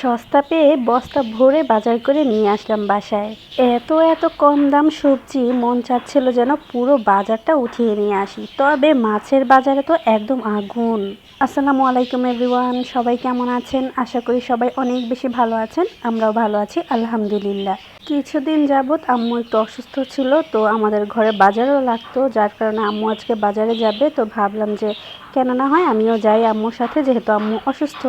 সস্তা পেয়ে বস্তা ভরে বাজার করে নিয়ে আসলাম বাসায়। এত এত কম দাম সবজি, মন চাচ্ছিল যেন পুরো বাজারটা উঠিয়ে নিয়ে আসি। তবে মাছের বাজারে তো একদম আগুন। আসসালামু আলাইকুম এভরিওয়ান, সবাই কেমন আছেন? আশা করি সবাই অনেক বেশি ভালো আছেন, আমরাও ভালো আছি, আলহামদুলিল্লাহ। কিছুদিন যাবৎ আম্মু একটু অসুস্থ ছিল, তো আমাদের ঘরে বাজারও লাগতো, যার কারণে আম্মু আজকে বাজারে যাবে, তো ভাবলাম যে কেন না হয় আমিও যাই আম্মুর সাথে, যেহেতু আম্মু অসুস্থ।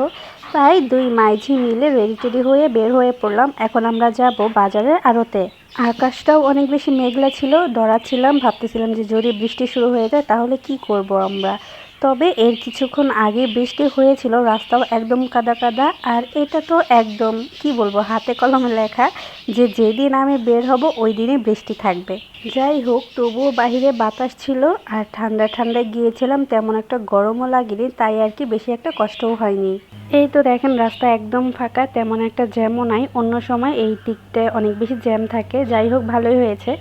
তাই দুই মাইঝি মিলে রেডি টেডি হয়ে বের হয়ে পড়লাম। এখন আমরা যাব বাজারের আড়তে। আকাশটাও অনেক বেশি মেঘলা ছিল, ডরাচ্ছিলাম, ভাবতেছিলাম যে যদি বৃষ্টি শুরু হয়ে যায় তাহলে কি করব আমরা। তবে এর কিছুক্ষণ আগে বৃষ্টি হয়েছিল, রাস্তাও একদম কাদা কাদা, আর এটা তো একদম, কি বলব, হাতে কলমে লেখা যে যেদিন আমি বের হব ওই দিনই বৃষ্টি থাকবে। যাই হোক, তবুও বাহিরে বাতাস ছিল, আর ঠান্ডা ঠান্ডা গিয়েছিলাম, তেমন একটা গরমও লাগেনি, তাই আর কি বেশি একটা কষ্টও হয়নি। এই তো দেখেন, রাস্তা একদম ফাঁকা, তেমন একটা জ্যামও নাই। অন্য সময় এই দিকটায় অনেক বেশি জ্যাম থাকে। যাই হোক, ভালোই হয়েছে।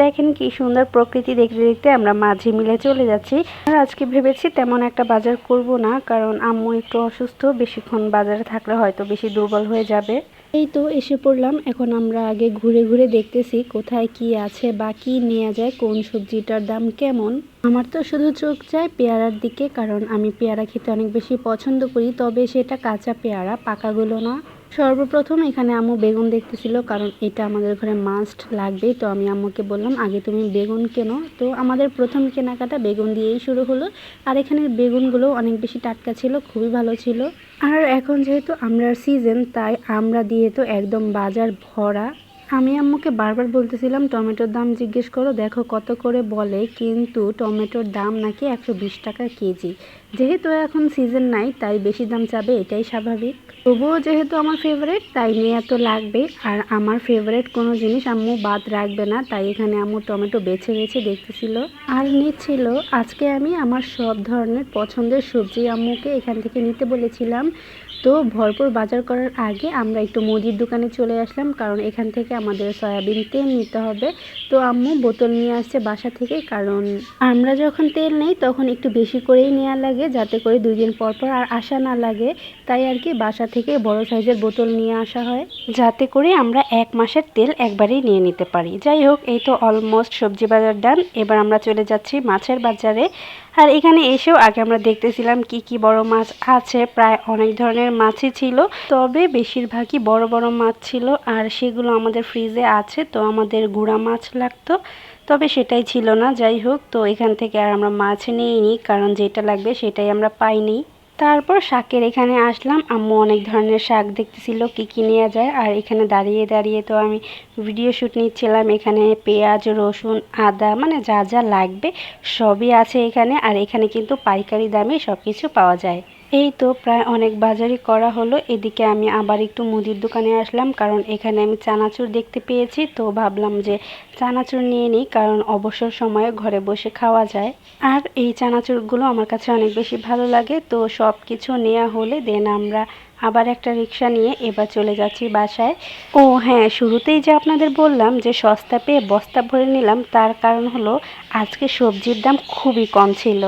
দেখেন কি সুন্দর প্রকৃতি দেখতে দেখতে আমরা মাঝে মিলে চলে যাচ্ছি। আর আজকে ভেবেছি তেমন একটা বাজার করব না, কারণ আম্মু একটু অসুস্থ, বেশিক্ষণ বাজারে থাকলে হয়তো বেশি দুর্বল হয়ে যাবে। এই তো এসে পড়লাম। এখন আমরা আগে ঘুরে ঘুরে দেখতেছি কোথায় কি আছে বা কি নেওয়া যায়, কোন সবজিটার দাম কেমন। আমার তো শুধু চোখ যায় পেয়ারার দিকে, কারণ আমি পেয়ারা খেতে অনেক বেশি পছন্দ করি। তবে সেটা কাঁচা পেয়ারা, পাকাগুলো না। সর্বপ্রথম এখানে আম্মু বেগুন দেখতেছিল, কারণ এটা আমাদের ঘরে মাস্ট লাগবেই। তো আমি আম্মুকে বললাম, আগে তুমি বেগুন কেনো। তো আমাদের প্রথম কেনাকাটা বেগুন দিয়েই শুরু হলো। আর এখানের বেগুনগুলো অনেক বেশি টাটকা ছিল, খুবই ভালো ছিল। আর এখন যেহেতু আমরার সিজন তাই আমরা দিয়ে তো একদম বাজার ভরা। আমি আম্মুকে বারবার বলতেছিলাম, টমেটোর দাম জিজ্ঞেস করো, দেখো কত করে বলে, কিন্তু টমেটোর দাম নাকি একশো বিশ টাকা কেজি। যেহেতু এখন সিজন নাই, তাই বেশি দাম চাবে, এটাই স্বাভাবিক। তবুও যেহেতু আমার ফেভারেট তাই নিয়ে এত লাগবে। আর আমার ফেভারেট কোনো জিনিস আম্মু বাদ রাখবে না, তাই এখানে আম্মু টমেটো বেছে বেছে দেখতেছিল। আর নিচ্ছিল, আজকে আমি আমার সব ধরনের পছন্দের সবজি আম্মুকে এখান থেকে নিতে বলেছিলাম। তো ভরপুর বাজার করার আগে আমরা একটু মুদির দোকানে চলে আসলাম, কারণ এখান থেকে আমাদের সয়াবিন তেল নিতে হবে। তো আম্মু বোতল নিয়ে আসছে বাসা থেকে, কারণ আমরা যখন তেল নেই তখন একটু বেশি করেই নেওয়া লাগে, যাতে করে দুই দিন পর পর আর আসা না লাগে। তাই আর কি বাসা থেকে বড় সাইজের বোতল নিয়ে আসা হয়, যাতে করে আমরা এক মাসের তেল একবারেই নিয়ে নিতে পারি। যাই হোক, এই তো অলমোস্ট সবজি বাজার ডান এবার আমরা চলে যাচ্ছি মাছের বাজারে। আর এখানে এসেও আগে আমরা দেখতেছিলাম কি কি বড় মাছ আছে, প্রায় অনেক ধরনের মাছই ছিল। তবে বেশিরভাগই বড় বড় মাছ ছিল আর সেগুলো আমাদের ফ্রিজে আছে, তো আমাদের গুড়া মাছ লাগতো। তবে সেটাই ছিল না, যাই হোক, তো এখান থেকে আর আমরা মাছ নিইনি, কারণ যেটা লাগবে সেটাই আমরা পাইনি। তারপর শাকের এখানে আসলাম। আম্মু অনেক ধরনের শাক দেখতেছিল, কি কী নেওয়া যায়। আর এখানে দাঁড়িয়ে দাঁড়িয়ে তো আমি ভিডিও শ্যুট নিচ্ছিলাম। এখানে পেঁয়াজ, রসুন, আদা মানে যা যা লাগবে সবই আছে এখানে। আর এখানে কিন্তু পাইকারি দামে সব কিছু পাওয়া যায়। এই তো প্রায় অনেক বাজারই করা হলো। এদিকে আমি আবার একটু মুদির দোকানে আসলাম, কারণ এখানে আমি চানাচুর দেখতে পেয়েছি। তো ভাবলাম যে চানাচুর নিয়ে নিই, কারণ অবসর সময়ে ঘরে বসে খাওয়া যায়। আর এই চানাচুরগুলো আমার কাছে অনেক বেশি ভালো লাগে। তো সব কিছু নেওয়া হলে দেন আমরা আবার একটা রিক্সা নিয়ে এবার চলে যাচ্ছি বাসায়। ও হ্যাঁ শুরুতেই যে আপনাদের বললাম যে সস্তা পেয়ে বস্তা ভরে নিলাম, তার কারণ হলো আজকে সবজির দাম খুবই কম ছিল।